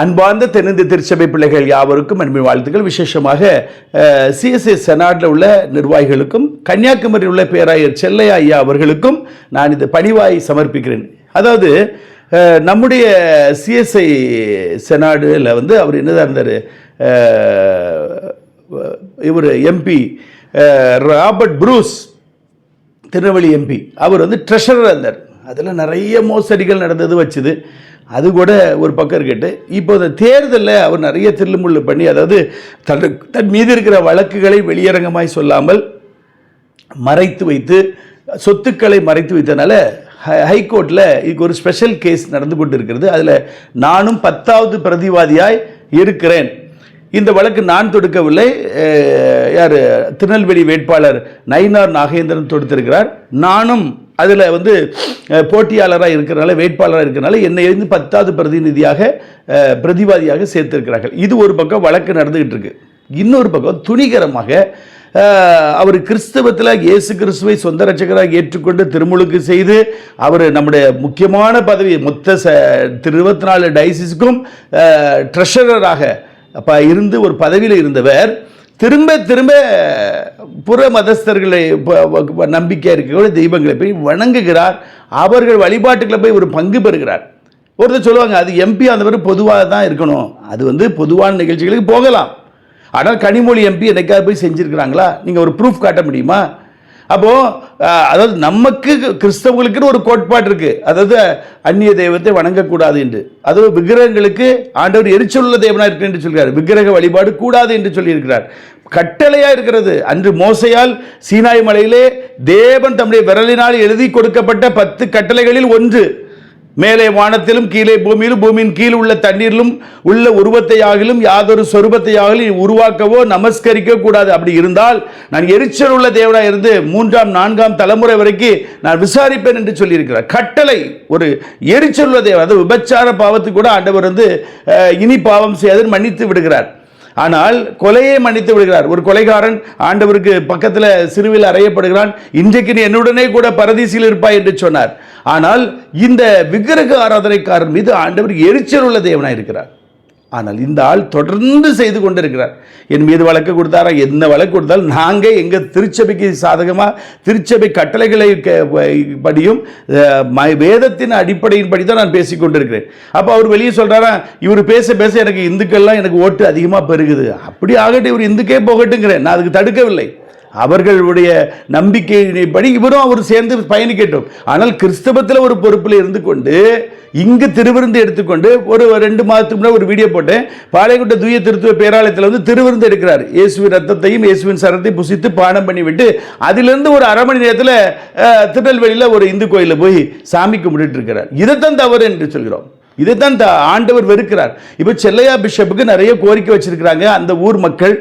அன்பார்ந்த தென்னிந்திய திருச்சபை பிள்ளைகள் யாவருக்கும் அன்பின் வாழ்த்துக்கள். விசேஷமாக சிஎஸ்ஐ செனாட்டில் உள்ள நிர்வாகிகளுக்கும் கன்னியாகுமரியில் உள்ள பேராயர் செல்லையா ஐயா அவர்களுக்கும் நான் இது பணிவாய் சமர்ப்பிக்கிறேன். அதாவது நம்முடைய சிஎஸ்ஐ செனாடில் வந்து அவர் என்னதான் இருந்தார்? இவர் MP Robert Bruce Tirunelveli MP அவர் வந்து ட்ரெஷரராக இருந்தார். அதில் நிறைய மோசடிகள் நடந்தது வச்சுது. அது கூட ஒரு பக்கம் இருக்கட்டு. இப்போ இந்த தேர்தலில் அவர் நிறைய திருளுமுள்ளு பண்ணி அதாவது தன் தன் மீது இருக்கிற வழக்குகளை வெளியரங்கமாய் சொல்லாமல் மறைத்து வைத்து சொத்துக்களை மறைத்து வைத்தனால ஹை- ஹைகோர்ட்டில் இதுக்கு ஒரு ஸ்பெஷல் கேஸ் நடந்து கொண்டு இருக்கிறது அதில் நானும் பத்தாவது பிரதிவாதியாய் இருக்கிறேன். இந்த வழக்கு நான் தொடுக்கவில்லை. யார்? திருநெல்வேலி வேட்பாளர் நயினார் நாகேந்திரன் தொடுத்திருக்கிறார். நானும் அதில் வந்து போட்டியாளராக இருக்கிறனால வேட்பாளராக இருக்கிறனால என்னை இருந்து பத்தாவது பிரதிநிதியாக பிரதிவாதியாக சேர்த்திருக்கிறார்கள். இது ஒரு பக்கம் வழக்கு நடந்துகிட்டு இருக்கு. இன்னொரு பக்கம் துணிகரமாக அவர் கிறிஸ்தவத்தில் இயேசு கிறிஸ்துவை சொந்த ரட்சகராக ஏற்றுக்கொண்டு திருமுழுக்கு செய்து அவர் நம்முடைய முக்கியமான பதவி மொத்த ச இருபத்தி நாலு டைசிஸுக்கும் ட்ரெஷரராக அப்போ இருந்து ஒரு பதவியில் இருந்தவர் திரும்ப திரும்ப புற மதஸ்தர்களை நம்பிக்கை இருக்கக்கூடிய தெய்வங்களை போய் வணங்குகிறார். அவர்கள் வழிபாட்டுகளை போய் ஒரு பங்கு பெறுகிறார். ஒருத்தர் சொல்லுவாங்க அது எம்பி அந்த மாதிரி பொதுவாக தான் இருக்கணும். அது வந்து பொதுவான நிகழ்ச்சிகளுக்கு போகலாம். ஆனால் கனிமொழி எம்பி என்னைக்காவது போய் செஞ்சுருக்கிறாங்களா? நீங்கள் ஒரு ப்ரூஃப் காட்ட முடியுமா? அப்போது அதாவது நமக்கு கிறிஸ்தவங்களுக்குன்னு ஒரு கோட்பாடு இருக்குது அதாவது அந்நிய தெய்வத்தை வணங்கக்கூடாது என்று. அதுவும் விக்கிரகங்களுக்கு ஆண்டவர் எரிச்சொல்ல தெய்வனாக இருக்கு என்று சொல்கிறார் விக்கிரக வழிபாடு கூடாது என்று சொல்லியிருக்கிறார். கட்டளையாக இருக்கிறது. அன்று மோசையால் சீனாய் மலையிலே தேவன் தம்முடைய விரலினால் எழுதி கொடுக்கப்பட்ட பத்து கட்டளைகளில் ஒன்று. மேலே வானத்திலும் கீழே பூமியிலும் பூமியின் கீழ் உள்ள தண்ணீரிலும் உள்ள உருவத்தையாகிலும் யாதொரு சொரூபத்தையாகிலும் உருவாக்கவோ நமஸ்கரிக்க கூடாது. அப்படி இருந்தால் நான் எரிச்சல் உள்ள தேவனாக இருந்து மூன்றாம் நான்காம் தலைமுறை வரைக்கும் நான் விசாரிப்பேன் என்று சொல்லியிருக்கிறார். கட்டளை ஒரு எரிச்சல் உள்ள தேவன் அது விபச்சார பாவத்துக்கு கூட ஆண்டவர் வந்து இனி பாவம் செய்யாதுன்னு மன்னித்து விடுகிறார். ஆனால் கொலையை மன்னித்து விடுகிறார். ஒரு கொலைகாரன் ஆண்டவருக்கு பக்கத்தில் சிறுவில் அறையப்படுகிறான். இன்றைக்கு நீ என்னுடனே கூட பரதீசியில் இருப்பாய் என்று சொன்னார். ஆனால் இந்த விக்கிரக ஆராதனைக்காரன் மீது ஆண்டவர் எரிச்சல் உள்ள தேவனாக இருக்கிறார் ஆனால் இந்த ஆள் தொடர்ந்து செய்து கொண்டிருக்கிறார். என் மீது வழக்கு கொடுத்தாரா? என்ன வழக்கு கொடுத்தாலும் நாங்கள் எங்கள் திருச்சபைக்கு சாதகமாக திருச்சபை கட்டளைகளை க- படியும் வேதத்தின் அடிப்படையின் படி தான் நான் பேசிக் கொண்டிருக்கிறேன். அப்போ அவர் வெளியே சொல்கிறாரா இவர் பேச பேச எனக்கு இந்துக்கள்லாம் எனக்கு ஓட்டு அதிகமாக பெருகுது. அப்படி ஆகட்டும் இவர் இந்துக்கே போகட்டுங்கிறேன். நான் அதுக்கு தடுக்கவில்லை. அவர்களுடைய நம்பிக்கையின்படி இவரும் அவர் சேர்ந்து பயணிக்கட்டும். ஆனால் கிறிஸ்தவத்தில் ஒரு பொறுப்பில் இருந்து கொண்டு இங்கு திருவிருந்து எடுத்துக்கொண்டு ஒரு ரெண்டு மாதத்துக்கு முன்னாடி ஒரு வீடியோ போட்டேன். பாளையங்குட்ட தூய திருத்துவ பேராலயத்தில் வந்து திருவிருந்து எடுக்கிறார். இயேசுவின் ரத்தத்தையும் இயேசுவின் சரத்தை புசித்து பானம் பண்ணி விட்டு அதிலிருந்து ஒரு அரை மணி நேரத்தில் திருநெல்வேலியில் ஒரு இந்து கோயிலில் போய் சாமி கும்பிட்டுட்டு இருக்கிறார். இதைத்தான் தவறு என்று சொல்கிறோம். இதுதான் இந்த ஆண்டவர் வெறுக்கிறார். இப்போ செல்லையா பிஷப்புக்கு நிறைய கோரிக்கை வச்சிருக்கிறாங்க. அந்த ஊர் மக்கள்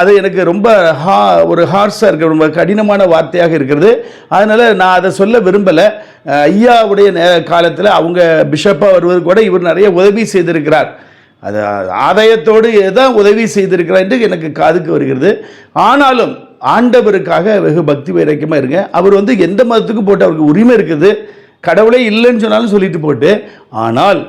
அது எனக்கு ரொம்ப ஹா ஒரு ஹார்ஸாக இருக்கிற ரொம்ப கடினமான வார்த்தையாக இருக்கிறது. அதனால் நான் அதை சொல்ல விரும்பலை. ஐயாவுடைய காலத்தில் அவங்க பிஷப்பாக வருவது கூட இவர் நிறைய உதவி செய்திருக்கிறார். அது ஆதாயத்தோடு தான் உதவி செய்திருக்கிறார் என்று எனக்கு காதுக்கு வருகிறது. ஆனாலும் ஆண்டவருக்காக வெகு பக்தி வைரக்கியமாக இருங்க. அவர் வந்து எந்த மதத்துக்கும் போட்டு அவருக்கு உரிமை இருக்குது? கடவுளே இல்லைன்னு சொன்னாலும் சொல்லிட்டு போட்டு ஆனால்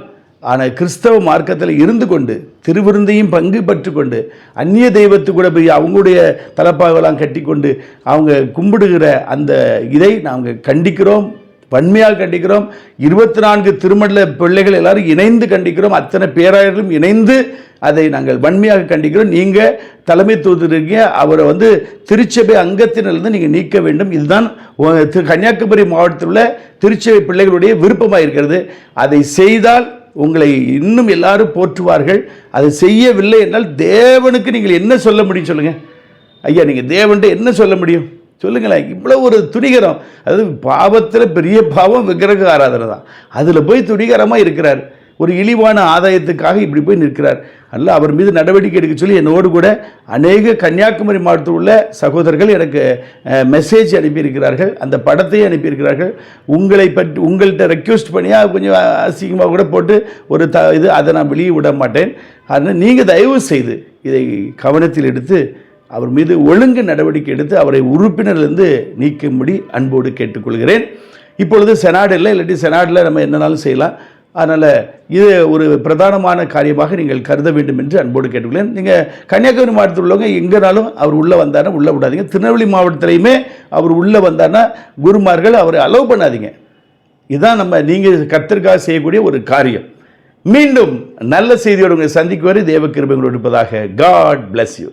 ஆனால் கிறிஸ்தவ மார்க்கத்தில் இருந்து கொண்டு திருவிருந்தையும் பங்கு பற்று கொண்டு அந்நிய தெய்வத்து கூட போய் அவங்களுடைய தலப்பாகலாம் கட்டிக்கொண்டு அவங்க கும்பிடுகிற அந்த இதை நாங்கள் கண்டிக்கிறோம். வன்மையாக கண்டிக்கிறோம். இருபத்தி நான்கு திருமண பிள்ளைகள் எல்லாரும் இணைந்து கண்டிக்கிறோம். அத்தனை பேராயர்களும் இணைந்து அதை நாங்கள் வன்மையாக கண்டிக்கிறோம். நீங்கள் தலைமை தூதுறீங்க அவரை வந்து திருச்சபை அங்கத்தினிலிருந்து நீங்கள் நீக்க வேண்டும். இதுதான் கன்னியாகுமரி மாவட்டத்தில் உள்ள திருச்சபை பிள்ளைகளுடைய விருப்பமாக இருக்கிறது. அதை செய்தால் உங்களை இன்னும் எல்லாரும் போற்றுவார்கள். அதை செய்யவில்லை என்றால் தேவனுக்கு நீங்கள் என்ன சொல்ல முடியும் சொல்லுங்கள் ஐயா நீங்கள் தேவன்ட்டு என்ன சொல்ல முடியும்? சொல்லுங்களேன் இவ்வளோ ஒரு துணிகரம். அதாவது பாவத்தில் பெரிய பாவம் விக்கிரக ஆராதனை தான். அதில் போய் துணிகரமாக இருக்கிறார். ஒரு இழிவான ஆதாயத்துக்காக இப்படி போய் நிற்கிறார். அல்ல அவர் மீது நடவடிக்கை எடுக்க சொல்லி என்னோடு கூட அநேக கன்னியாகுமரி மாவட்டத்தில் உள்ள சகோதரர்கள் எனக்கு மெசேஜ் அனுப்பியிருக்கிறார்கள். அந்த படத்தையும் அனுப்பியிருக்கிறார்கள். உங்களை பற்றி உங்கள்கிட்ட ரெக்வஸ்ட் பண்ணியா கொஞ்சம் அசிங்கமாக கூட போட்டு ஒரு த இது அதை நான் வெளியே விட மாட்டேன். அதனால் நீங்கள் தயவு செய்து இதை கவனத்தில் எடுத்து அவர் மீது ஒழுங்கு நடவடிக்கை எடுத்து அவரை உறுப்பினர்லேருந்து நீக்கும்படி அன்போடு கேட்டுக்கொள்கிறேன். இப்பொழுது செனாடு இல்லை இல்லாட்டி செனாடில் நம்ம என்னனாலும் செய்யலாம். அதனால் இது ஒரு பிரதானமான காரியமாக நீங்கள் கருத வேண்டும் என்று அன்போடு கேட்டுக்கொள்ளேன் நீங்கள் கன்னியாகுமரி மாவட்டத்தில் உள்ளவங்க எங்கேனாலும் அவர் உள்ளே வந்தாருன்னா உள்ளே விடாதீங்க. திருநெல்வேலி மாவட்டத்திலையுமே அவர் உள்ளே வந்தார்னா குருமார்கள் அவரை அலோவ் பண்ணாதீங்க. இதுதான் நம்ம நீங்கள் கத்திற்காக செய்யக்கூடிய ஒரு காரியம். மீண்டும் நல்ல செய்தியோடு உங்களை சந்திக்கும் வரை தேவ இருப்பதாக காட் பிளஸ் யூ